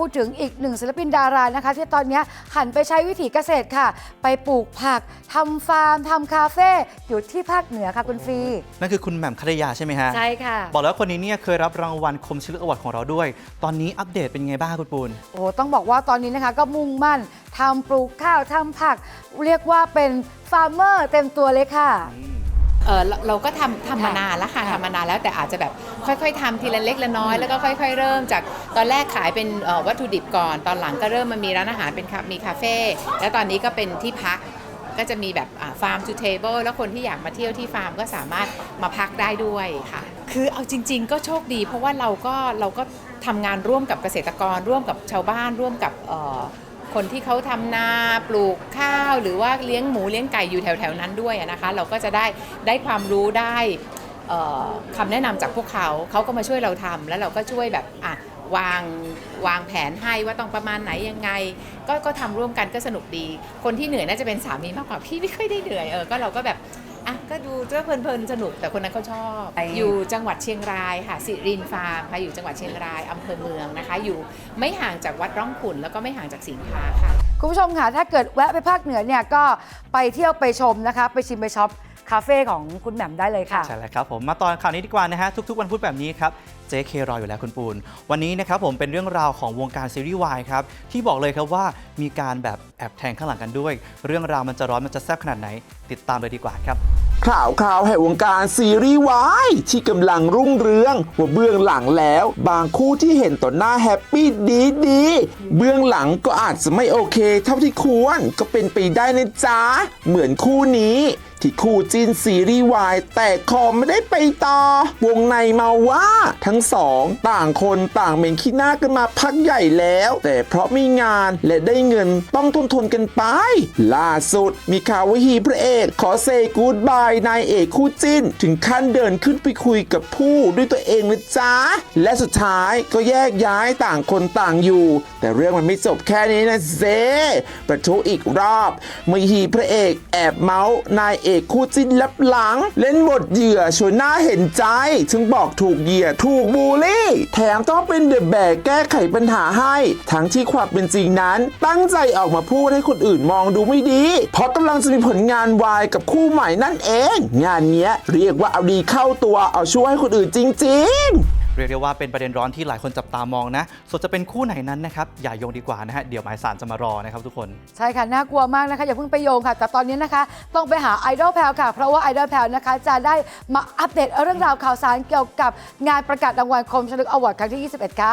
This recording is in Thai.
พูดถึงอีกหนึ่งศิลปินดารานะคะ ที่ตอนนี้หันไปใช้วิถีเกษตรค่ะ ไปปลูกผักทำฟาร์มทำคาเฟ่อยู่ที่ภาคเหนือค่ะคุณฟรี นั่นคือคุณแหม่มคัตยาใช่ไหมฮะ ใช่ค่ะ บอกแล้วคนนี้เนี่ยเคยรับรางวัลคมชลึกอวอร์ดของเราด้วย ตอนนี้อัปเดตเป็นไงบ้างคุณปูน โอ้โหต้องบอกว่าตอนนี้นะคะก็มุ่งมั่นทำปลูกข้าวทำผัก เรียกว่าเป็นฟาร์มเมอร์เต็มตัวเลยค่ะ เออเราเราก็ทำทำมาค่ะนานแล้วค่ะค่ะทำมานานแล้วแต่อาจจะแบบค่อย ๆทำทีละเล็กละน้อยแล้วก็ค่อย ๆ เริ่มจากตอนแรกขายเป็นเอ่อวัตถุดิบก่อน ตอนหลังก็เริ่มมามีร้านอาหารเป็นคามีคาเฟ่แล้วตอนนี้ก็เป็นที่พักก็จะมีแบบฟาร์มทูเทเบิลแล้วคนที่อยากมาเที่ยวที่ฟาร์มก็สามารถมาพักได้ด้วยค่ะ คือเอาจริง ๆ ก็โชคดี เพราะว่าเราก็เราก็ทำงานร่วมกับเกษตรกรร่วมกับชาวบ้านร่วมกับเอ่อ คนที่เขาทำนาปลูกข้าวหรือว่าเลี้ยงหมูเลี้ยงไก่อยู่แถวๆนั้นด้วยนะคะ เราก็จะได้ได้ความรู้ได้เอ่อคำแนะนำจากพวกเขาเขาก็มาช่วยเราทำแล้วเราก็ช่วยแบบอะวางวางแผนให้ว่าต้องประมาณไหนยังไง ก็ก็ทำร่วมกันก็สนุกดี คนที่เหนื่อยน่าจะเป็นสามีมากกว่าพี่ไม่ค่อยได้เหนื่อยเออก็เราก็แบบ อะก็ดูก็เพลินๆสนุกแต่คนนั้นเขาชอบไปอยู่จังหวัดเชียงรายค่ะสิรินฟาร์มค่ะอยู่จังหวัดเชียงรายอำเภอเมืองนะคะ อยู่ไม่ห่างจากวัดร่องขุนแล้วก็ไม่ห่างจากสิงค้าค่ะ คุณผู้ชมค่ะถ้าเกิดแวะไปภาคเหนือเนี่ยก็ไปเที่ยวไปชมนะคะ ไปชิมไปช็อปคาเฟ่ของคุณแหม่มได้เลยค่ะ ใช่แล้วครับผมมาตอนข่าวนี้ดีกว่านะฮะ ทุกๆ วันพุธแบบนี้ครับเจ๊เครออยู่แล้วคุณปูน วันนี้นะครับผมเป็นเรื่องราวของวงการซีรีส์วายครับ ที่บอกเลยครับว่ามีการแบบแอบแทงข้างหลังกันด้วย เรื่องราวมันจะร้อนมันจะแซ่บขนาดไหน ติดตามเลยดีกว่าครับ ข่าวข่าวแห่งวงการซีรีส์วายที่กำลังรุ่งเรืองว่าเบื้องหลังแล้ว บางคู่ที่เห็นต่อหน้าแฮปปี้ดีดีๆเบื้องหลังก็อาจจะไม่โอเคเท่าที่ควรก็เป็นไปได้นะจ๊ะเหมือนคู่นี้ ที่คู่จินซีรีส์วายแต่คอไม่ได้ไปต่อ วงในมาว่า ทั้งสองต่างคนต่างเหม็นขี้หน้ากันมาพักใหญ่แล้ว แต่เพราะมีงานและได้เงินต้องทนทนกันไป ล่าสุดมีข่าวว่าฮีพระเอกขอเซกูดบายนายเอกคู่จิ้น ถึงขั้นเดินขึ้นไปคุยกับผู้ด้วยตัวเองนะจ๊ะและสุดท้ายก็แยกย้ายต่างคนต่างอยู่ แต่เรื่องมันไม่จบแค่นี้นะเซประทุอีกรอบเมื่อฮีพระเอกแอบเมาส์นายเอกคู่จิ้นลับหลัง เล่นบทเหยื่อชวนหน่าเห็นใจถึงบอกถูกเหยื่อถูกบูลลี่ แถมต้องเป็นเดอะแบกแก้ไขปัญหาให้ ทั้งที่ความเป็นจริงนั้น ตั้งใจออกมาพูดให้คนอื่นมองดูไม่ดี เพราะกำลังจะมีผลงานวายกับคู่ใหม่นั่นเอง งานนี้เรียกว่าเอาดีเข้าตัวเอาช่วยให้คนอื่นจริง ๆ เรียกได้ว่าเป็นประเด็นร้อนที่หลายคนจับตามองนะ ส่วนจะเป็นคู่ไหนนั้นนะครับอย่าโยงดีกว่านะฮะเดี๋ยวหมายสารจะมารอนะครับทุกคน ใช่ค่ะน่ากลัวมากนะคะอย่าเพิ่งไปโยงค่ะ แต่ตอนนี้นะคะ ต้องไปหาไอดอลแพลค่ะ เพราะว่าไอดอลแพลนะคะจะได้มาอัปเดตเรื่องราวข่าวสารเกี่ยวกับงานประกาศรางวัลคมชลึกอวอร์ดครั้งที่ 21 ค่ะ